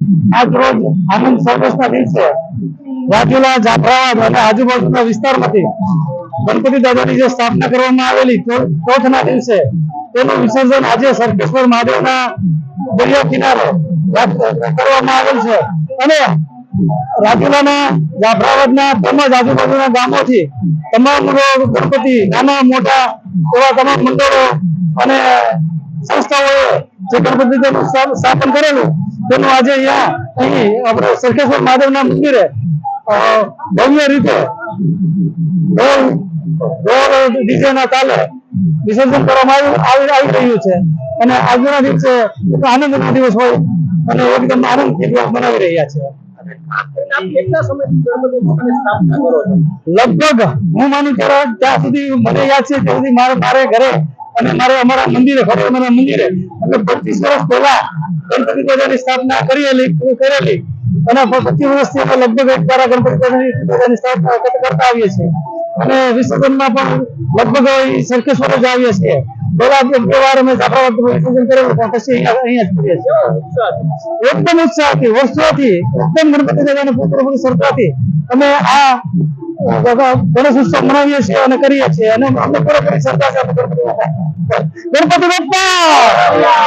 આજ રોજ આનંદ સર્કસના દિવસે રાજુલા જાફરાબાદ અને આજુબાજુના વિસ્તારમાંથી ગણપતિ દાદાની જે સ્થાપના કરવામાં આવેલી ચોથના દિવસે તેનું વિસર્જન આજે સરકેશ્વર મહાદેવના દરિયા કિનારે કરવામાં આવેલ છે. અને રાજુલાના, જાફરાબાદના તેમજ આજુબાજુના ગામોથી તમામ ગણપતિ, નાના, મોટા એવા તમામ મંડળો અને સંસ્થાઓએ જે ગણપતિ સ્થાપન કરેલું. તેનું આજે અહીંયા અહીં આપણે સરકેશ્વર મહાદેવના મંદિરે ભવ્ય રીતે વિસર્જન કરવામાં આવી આવી રહ્યું છે. અને આજના દિવસે આનંદનો દિવસ હોય અને એકદમ આનંદથી મનાવી રહ્યા છો. લગભગ હું માનું ત્યારે ત્યાં સુધી મને યાદ છે, ત્યાં સુધી મારે મારે ઘરે અને મારે અમારા મંદિરે ભગવાનના મંદિરે. એટલે પચીસ વર્ષ પહેલા. ગણપતિ દાદાની સ્થાપના કરેલી. કરેલી અને પચીસ વર્ષથી અમે લગભગ એક દ્વારા ગણપતિ દાદાની સ્થાપના કરતા આવીએ છીએ. અને વિસર્જનમાં પણ લગભગ સરખેશ્વર જ આવીએ છીએ. પહેલા બે વાર અમે જાફરાબાદ વિસર્જન કરેલું પણ પછી અહીંયા અહીંયા જ કરીએ છીએ. ઉત્સાહ છે? એકદમ ઉત્સાહથી વર્ષોથી એકદમ ગણપતિ દાદાને થી શ્રદ્ધાથી અમે આ ગણેશ ઉત્સવ મનાવીએ છીએ અને કરીએ છીએ. અને અમને પૂરેપૂરી છે આપણે ગણપતિ બાપા. ગણપતિ બાપા!